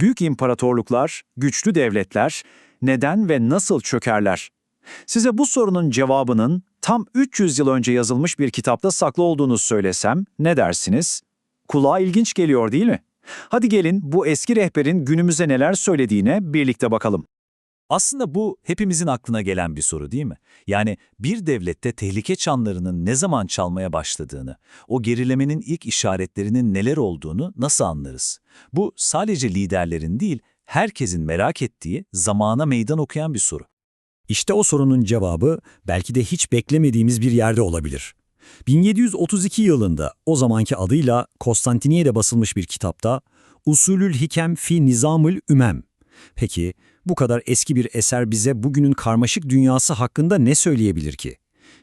Büyük imparatorluklar, güçlü devletler neden ve nasıl çökerler? Size bu sorunun cevabının tam 300 yıl önce yazılmış bir kitapta saklı olduğunu söylesem ne dersiniz? Kulağa ilginç geliyor değil mi? Hadi gelin bu eski rehberin günümüze neler söylediğine birlikte bakalım. Aslında bu hepimizin aklına gelen bir soru değil mi? Yani bir devlette tehlike çanlarının ne zaman çalmaya başladığını, o gerilemenin ilk işaretlerinin neler olduğunu nasıl anlarız? Bu sadece liderlerin değil, herkesin merak ettiği, zamana meydan okuyan bir soru. İşte o sorunun cevabı belki de hiç beklemediğimiz bir yerde olabilir. 1732 yılında o zamanki adıyla Konstantiniye'de basılmış bir kitapta Usulül Hikem fi Nizamül Ümem. Peki bu kadar eski bir eser bize bugünün karmaşık dünyası hakkında ne söyleyebilir ki?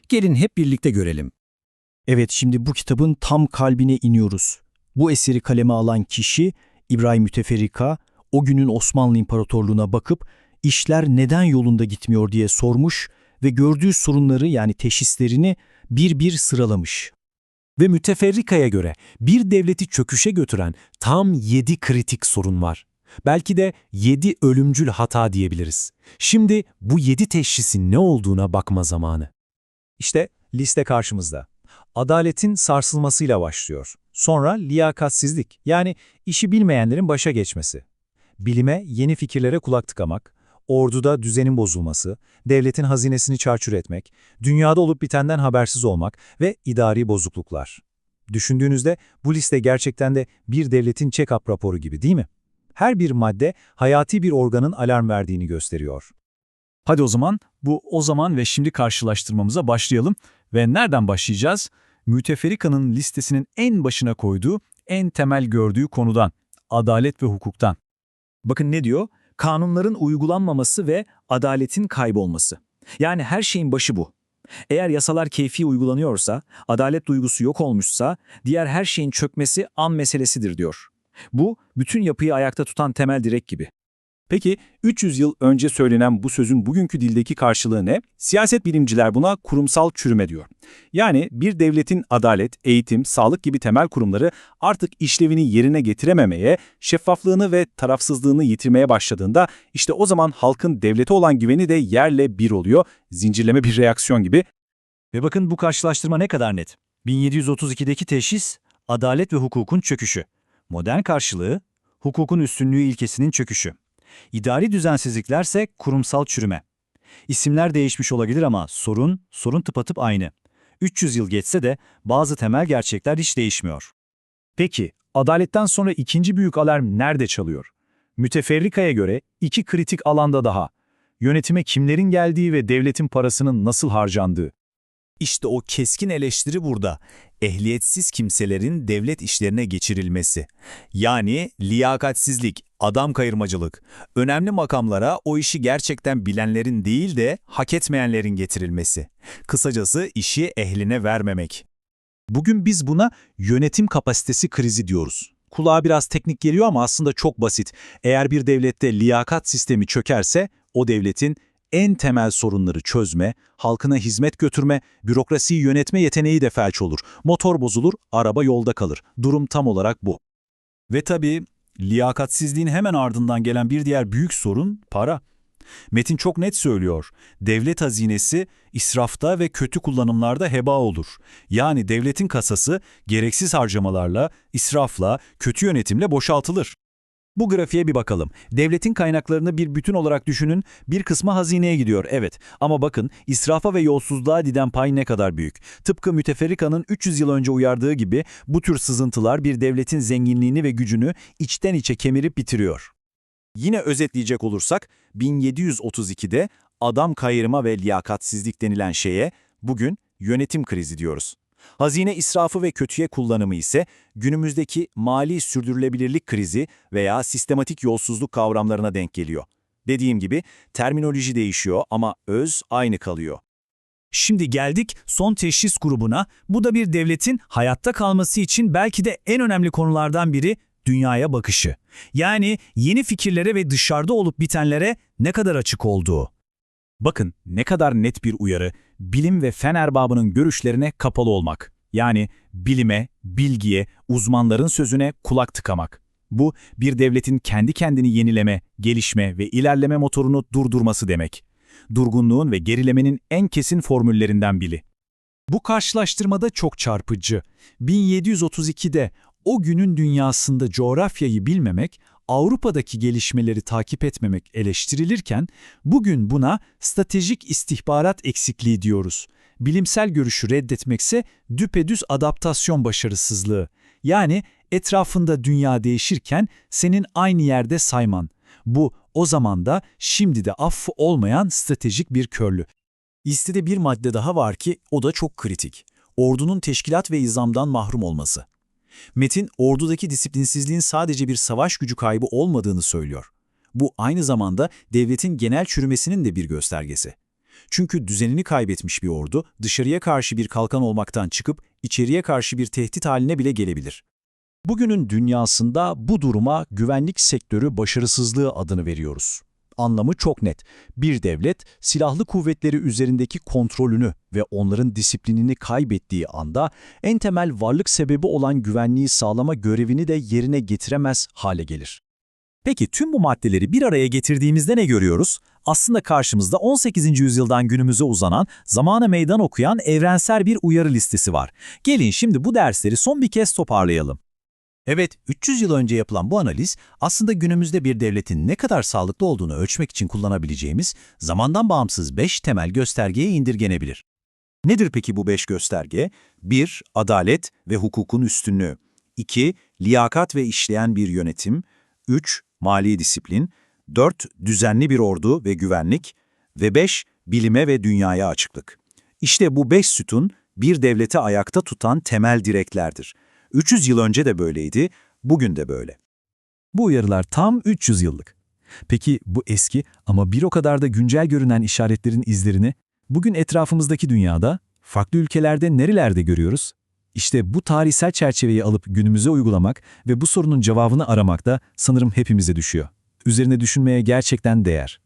Gelin hep birlikte görelim. Evet şimdi bu kitabın tam kalbine iniyoruz. Bu eseri kaleme alan kişi İbrahim Müteferrika o günün Osmanlı İmparatorluğu'na bakıp işler neden yolunda gitmiyor diye sormuş ve gördüğü sorunları yani teşhislerini bir bir sıralamış. Ve müteferrikaya göre bir devleti çöküşe götüren tam 7 kritik sorun var. Belki de 7 ölümcül hata diyebiliriz. Şimdi bu 7 teşhisin ne olduğuna bakma zamanı. İşte liste karşımızda. Adaletin sarsılmasıyla başlıyor. Sonra liyakatsizlik, yani işi bilmeyenlerin başa geçmesi. Bilime, yeni fikirlere kulak tıkamak, orduda düzenin bozulması, devletin hazinesini çarçur etmek, dünyada olup bitenden habersiz olmak ve idari bozukluklar. Düşündüğünüzde bu liste gerçekten de bir devletin check-up raporu gibi değil mi? Her bir madde hayati bir organın alarm verdiğini gösteriyor. Hadi o zaman bu o zaman ve şimdi karşılaştırmamıza başlayalım. Ve nereden başlayacağız? Müteferrika'nın listesinin en başına koyduğu, en temel gördüğü konudan, adalet ve hukuktan. Bakın ne diyor? Kanunların uygulanmaması ve adaletin kaybolması. Yani her şeyin başı bu. Eğer yasalar keyfi uygulanıyorsa, adalet duygusu yok olmuşsa, diğer her şeyin çökmesi an meselesidir diyor. Bu, bütün yapıyı ayakta tutan temel direk gibi. Peki 300 yıl önce söylenen bu sözün bugünkü dildeki karşılığı ne? Siyaset bilimciler buna kurumsal çürüme diyor. Yani bir devletin adalet, eğitim, sağlık gibi temel kurumları artık işlevini yerine getirememeye, şeffaflığını ve tarafsızlığını yitirmeye başladığında işte o zaman halkın devlete olan güveni de yerle bir oluyor. Zincirleme bir reaksiyon gibi. Ve bakın bu karşılaştırma ne kadar net. 1732'deki teşhis, adalet ve hukukun çöküşü. Modern karşılığı, hukukun üstünlüğü ilkesinin çöküşü. İdari düzensizliklerse kurumsal çürüme. İsimler değişmiş olabilir ama sorun, sorun tıpatıp aynı. 300 yıl geçse de bazı temel gerçekler hiç değişmiyor. Peki, adaletten sonra ikinci büyük alarm nerede çalıyor? Müteferrikaya göre iki kritik alanda daha. Yönetime kimlerin geldiği ve devletin parasının nasıl harcandığı. İşte o keskin eleştiri burada. Ehliyetsiz kimselerin devlet işlerine geçirilmesi. Yani liyakatsizlik, adam kayırmacılık. Önemli makamlara o işi gerçekten bilenlerin değil de hak etmeyenlerin getirilmesi. Kısacası işi ehline vermemek. Bugün biz buna yönetim kapasitesi krizi diyoruz. Kulağa biraz teknik geliyor ama aslında çok basit. Eğer bir devlette liyakat sistemi çökerse o devletin en temel sorunları çözme, halkına hizmet götürme, bürokrasiyi yönetme yeteneği de felç olur. Motor bozulur, araba yolda kalır. Durum tam olarak bu. Ve tabii liyakatsizliğin hemen ardından gelen bir diğer büyük sorun para. Metin çok net söylüyor. Devlet hazinesi israfta ve kötü kullanımlarda heba olur. Yani devletin kasası gereksiz harcamalarla, israfla, kötü yönetimle boşaltılır. Bu grafiğe bir bakalım. Devletin kaynaklarını bir bütün olarak düşünün, bir kısmı hazineye gidiyor, evet. Ama bakın, israfa ve yolsuzluğa giden pay ne kadar büyük. Tıpkı Müteferrika'nın 300 yıl önce uyardığı gibi bu tür sızıntılar bir devletin zenginliğini ve gücünü içten içe kemirip bitiriyor. Yine özetleyecek olursak, 1732'de adam kayırma ve liyakatsizlik denilen şeye bugün yönetim krizi diyoruz. Hazine israfı ve kötüye kullanımı ise günümüzdeki mali sürdürülebilirlik krizi veya sistematik yolsuzluk kavramlarına denk geliyor. Dediğim gibi terminoloji değişiyor ama öz aynı kalıyor. Şimdi geldik son teşhis grubuna. Bu da bir devletin hayatta kalması için belki de en önemli konulardan biri dünyaya bakışı. Yani yeni fikirlere ve dışarıda olup bitenlere ne kadar açık olduğu. Bakın ne kadar net bir uyarı, bilim ve fen erbabının görüşlerine kapalı olmak. Yani bilime, bilgiye, uzmanların sözüne kulak tıkamak. Bu, bir devletin kendi kendini yenileme, gelişme ve ilerleme motorunu durdurması demek. Durgunluğun ve gerilemenin en kesin formüllerinden biri. Bu karşılaştırmada çok çarpıcı. 1732'de o günün dünyasında coğrafyayı bilmemek, Avrupa'daki gelişmeleri takip etmemek eleştirilirken, bugün buna stratejik istihbarat eksikliği diyoruz. Bilimsel görüşü reddetmekse düpedüz adaptasyon başarısızlığı. Yani etrafında dünya değişirken senin aynı yerde sayman. Bu o zaman da şimdi de affı olmayan stratejik bir körlü. Listede bir madde daha var ki o da çok kritik. Ordunun teşkilat ve izamdan mahrum olması. Metin, ordudaki disiplinsizliğin sadece bir savaş gücü kaybı olmadığını söylüyor. Bu aynı zamanda devletin genel çürümesinin de bir göstergesi. Çünkü düzenini kaybetmiş bir ordu dışarıya karşı bir kalkan olmaktan çıkıp içeriye karşı bir tehdit haline bile gelebilir. Bugünün dünyasında bu duruma güvenlik sektörü başarısızlığı adını veriyoruz. Anlamı çok net. Bir devlet, silahlı kuvvetleri üzerindeki kontrolünü ve onların disiplinini kaybettiği anda en temel varlık sebebi olan güvenliği sağlama görevini de yerine getiremez hale gelir. Peki tüm bu maddeleri bir araya getirdiğimizde ne görüyoruz? Aslında karşımızda 18. yüzyıldan günümüze uzanan, zamana meydan okuyan evrensel bir uyarı listesi var. Gelin şimdi bu dersleri son bir kez toparlayalım. Evet, 300 yıl önce yapılan bu analiz aslında günümüzde bir devletin ne kadar sağlıklı olduğunu ölçmek için kullanabileceğimiz zamandan bağımsız 5 temel göstergeye indirgenebilir. Nedir peki bu beş gösterge? 1. Adalet ve hukukun üstünlüğü. 2. Liyakat ve işleyen bir yönetim. 3. Mali disiplin. 4. Düzenli bir ordu ve güvenlik. Ve 5. Bilime ve dünyaya açıklık. İşte bu beş sütun bir devleti ayakta tutan temel direklerdir. 300 yıl önce de böyleydi, bugün de böyle. Bu uyarılar tam 300 yıllık. Peki bu eski ama bir o kadar da güncel görünen işaretlerin izlerini bugün etrafımızdaki dünyada, farklı ülkelerde nerelerde görüyoruz? İşte bu tarihsel çerçeveyi alıp günümüze uygulamak ve bu sorunun cevabını aramak da sanırım hepimize düşüyor. Üzerine düşünmeye gerçekten değer.